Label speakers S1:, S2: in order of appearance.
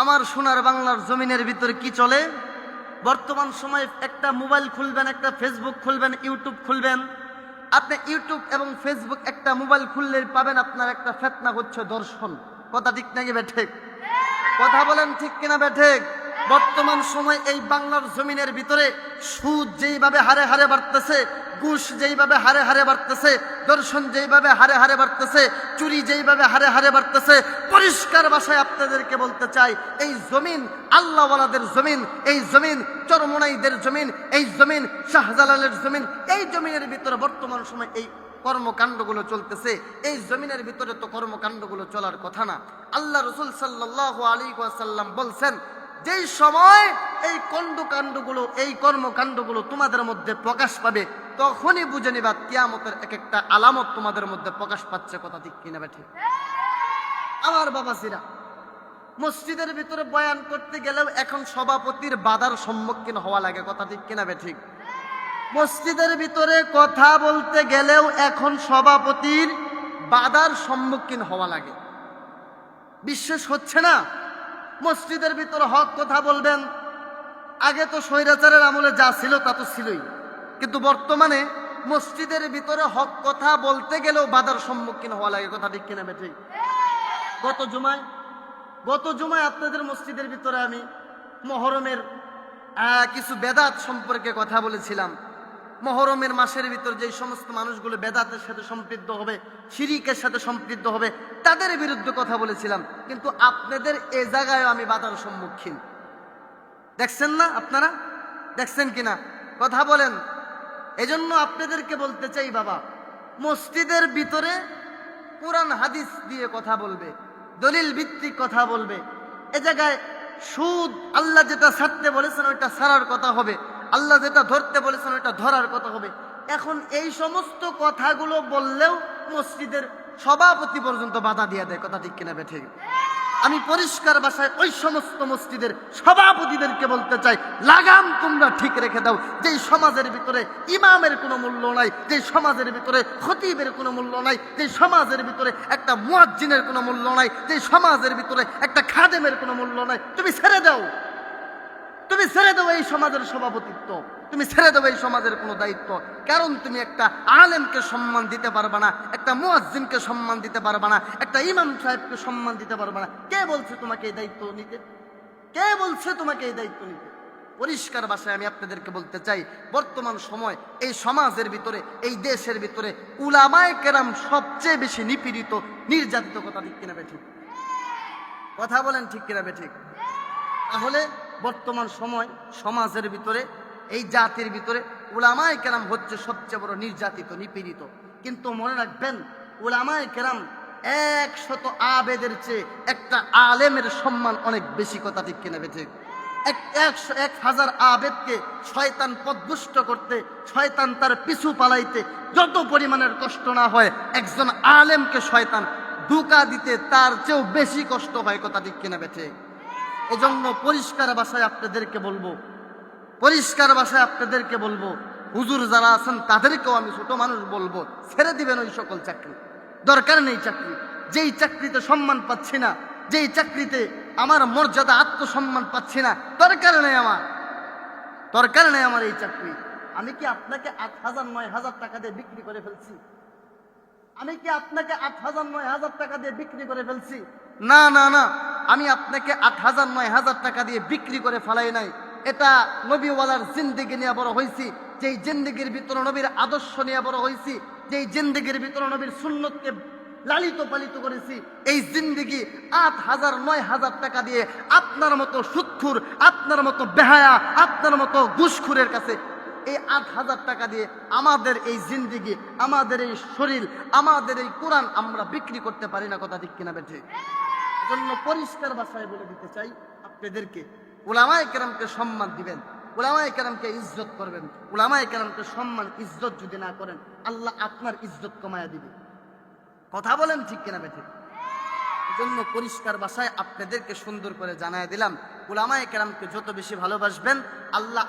S1: আমার সোনার বাংলার জমিনের ভিতরে কি চলে? বর্তমান সময়ে একটা মোবাইল খুলবেন, একটা ফেসবুক খুলবেন, ইউটিউব খুলবেন। আপনি ইউটিউব এবং ফেসবুক একটা মোবাইল খুললে পাবেন আপনার একটা ফেতনা হচ্ছে দর্শন। কথা ঠিক নাকি ব্যাঠেক কথা বলেন ঠিক কিনা বেঠেক? বর্তমান সময় এই বাংলার জমিনের ভিতরে সুদ যেইভাবে হারে হারে বাড়তেছে, ঘুষ যেইভাবে হারে হারে বাড়তেছে, দর্শন যেইভাবে হারে হারে বাড়তেছে, চুরি যেইভাবে হারে হারে বাড়তেছে, পরিষ্কার ভাষায় আপনাদেরকে বলতে চাই, এই জমিন আল্লাহওয়ালাদের জমিন, এই জমিন চরমোনাইদের জমিন, এই জমিন শাহজালালের জমিন, এই জমিনের ভিতরে বর্তমান সময় এই কর্মকাণ্ডগুলো চলতেছে, এই জমিনের ভিতরে তো কর্মকাণ্ডগুলো চলার কথা না। আল্লাহ রসুল সাল্লাহ আলী সাল্লাম বলছেন যেই সময় এই কণ্ডকাণ্ডগুলো এই কর্মকাণ্ডগুলো তোমাদের মধ্যে প্রকাশ পাবে, তখনই বুঝে নিবা কিয়ামতের এক একটা আলামত তোমাদের মধ্যে প্রকাশ পাচ্ছে কথা ঠিক কিনা ঠিক। আমার বাবাসিরা মসজিদের ভিতরে বয়ান করতে গেলেও এখন সভাপতির বাধার সম্মুখীন হওয়া লাগে কথা ঠিক কিনা ঠিক। মসজিদের ভিতরে কথা বলতে গেলেও এখন সভাপতির বাধার সম্মুখীন হওয়া লাগে। বিশ্বাস হচ্ছে না? মসজিদের ভিতরে হক কথা বলবেন। আগে তো স্বৈরাচারের আমলে যা ছিল তা তো ছিলই। কিন্তু বর্তমানে মসজিদের ভিতরে হক কথা বলতে গেলেও বাধার সম্মুখীন হওয়া লাগে, কথা ঠিক কিনা বেঠিক গত জুমায় গত জুমায় আপনাদের মসজিদের ভিতরে আমি মহরমের কিছু বেদাত সম্পর্কে কথা বলেছিলাম। মহরমের মাসের ভিতর যে সমস্ত মানুষগুলো বেদাতের সাথে সম্পৃক্ত হবে, শিরিকের সাথে সম্পৃক্ত হবে, তাদের বিরুদ্ধে কথা বলেছিলাম। কিন্তু আপনাদের এ জায়গায় আমি বাধার সম্মুখীন। দেখছেন না আপনারা? দেখছেন কিনা? কথা বলেন। এজন্য আপনাদেরকে বলতে চাই, বাবা, মসজিদের ভিতরে কোরআন, হাদিস দিয়ে কথা বলবে, দলিল ভিত্তিক কথা বলবে। এ জায়গায় সুদ, আল্লাহ যেটা ছাড়তে বলেছেন, ওইটা ছাড়ার কথা হবে। আল্লাহ যেটা ধরতে বলেছেন ওইটা ধরার কথা হবে। এখন এই সমস্ত কথাগুলো বললেও মসজিদের সভাপতি পর্যন্ত বাধা দিয়ে দেয়, কথা ঠিক কিনা বেঠে? আমি পরিষ্কার বাসায় ওই সমস্ত মসজিদের সভাপতিদেরকে বলতে চাই, লাগাম তোমরা ঠিক রেখে দাও। যেই সমাজের ভিতরে ইমামের কোনো মূল্য নাই, যেই সমাজের ভিতরে খতিবের কোনো মূল্য নাই, যেই সমাজের ভিতরে একটা মুয়াজ্জিনের কোনো মূল্য নাই, যেই সমাজের ভিতরে একটা খাদেমের কোনো মূল্য নাই, তুমি ছেড়ে দাও। তুমি ছেড়ে দেবো এই সমাজের সভাপতিত্ব। তুমি ছেড়ে দেবো এই সমাজের কোনো দায়িত্ব। কারণ তুমি একটা আলেমকে সম্মান দিতে পারবে না, একটা মুয়াজ্জিনকে সম্মান দিতে পারবে না, একটা ইমাম সাহেবকে সম্মান দিতে পারবে না। কে বলছে তোমাকে এই দায়িত্ব নিতে? কে বলছে তোমাকে এই দায়িত্ব নিতে? পরিষ্কার ভাষায় আমি আপনাদেরকে বলতে চাই, বর্তমান সময় এই সমাজের ভিতরে, এই দেশের ভিতরে উলামায় কেরাম সবচেয়ে বেশি নিপীড়িত, নির্যাতিত কথা ঠিক কিনা বেঠিক কথা বলেন ঠিক কিনা বেঠিক তাহলে বর্তমান সময় সমাজের ভিতরে, এই জাতির ভিতরে উলামায় কেরাম হচ্ছে সবচেয়ে বড় নির্যাতিত, নিপীড়িত। কিন্তু মনে রাখবেন, উলামায় কেরাম একশত আবেদের চেয়ে একটা আলেমের সম্মান অনেক বেশি কথা ঠিক কিনা বেঠে এক, একশো, এক হাজার আবেদকে শয়তান পদভুষ্ট করতে, শয়তান তার পিছু পালাইতে যত পরিমাণের কষ্ট না হয় একজন আলেমকে শয়তান ধোকা দিতে তার চেয়েও বেশি কষ্ট হয় কথা ঠিক কিনা বেঠে এজন্য পরিষ্কার ভাষায় আপনাদেরকে বলব, পরিষ্কার ভাষায় আপনাদেরকে বলব, হুজুর যারা আছেন তাদেরকেও আমি ছোট মানুষ বলব, ছেড়ে দিবেন ওই সকল চাকরি। দরকার নেই চাকরি। যেই চাকরিতে সম্মান পাচ্ছি না, যেই চাকরিতে আমার মর্যাদা, আত্মসম্মান পাচ্ছি না, দরকার নেই আমার। দরকার নেই আমার এই চাকরি। আমি কি আপনাকে আট হাজার, নয় হাজার টাকা দিয়ে বিক্রি করে ফেলছি? আমি কি আপনাকে আট হাজার, নয় হাজার টাকা দিয়ে বিক্রি করে ফেলছি? না না না। আমি আপনাকে আট হাজার, নয় হাজার টাকা দিয়ে বিক্রি করে ফেলাই নাই। এটা নবীওয়ালার জিন্দিগি নিয়ে বড় হয়েছি যেই জিন্দিগির ভিতরে নবীর আদর্শ নিয়ে বড় হয়েছি যেই জিন্দিগির ভিতরে নবীর সুন্নতকে লালিত পালিত করেছি, এই জিন্দিগি আট হাজার, নয় হাজার টাকা দিয়ে আপনার মতো সুৎখুর, আপনার মতো বেহায়া, আপনার মতো ঘুষখুরের কাছে এই আট হাজার টাকা দিয়ে আমাদের এই জিন্দিগি, আমাদের এই শরীর, আমাদের এই কোরআন আমরা বিক্রি করতে পারি না, কথা ঠিক কিনা বেঠে? জন্য পরিষ্কার ভাষায় বলে দিতে চাই আপনাদেরকে। ওলামায় কেরামকে সম্মান দিবেন ওলামায় কেরামকে ইজ্জত করবেন ওলামায় কেরামকে সম্মান, ইজ্জত যদি না করেন, আল্লাহ আপনার ইজ্জত কমায়া দিবে। কথা বলেন ঠিক কিনা বেঠে? জন্য পরিষ্কার ভাষায় আপনাদেরকে সুন্দর করে জানায় দিলাম ওলামায় কেরামকে যত বেশি ভালোবাসবেন, আল্লাহ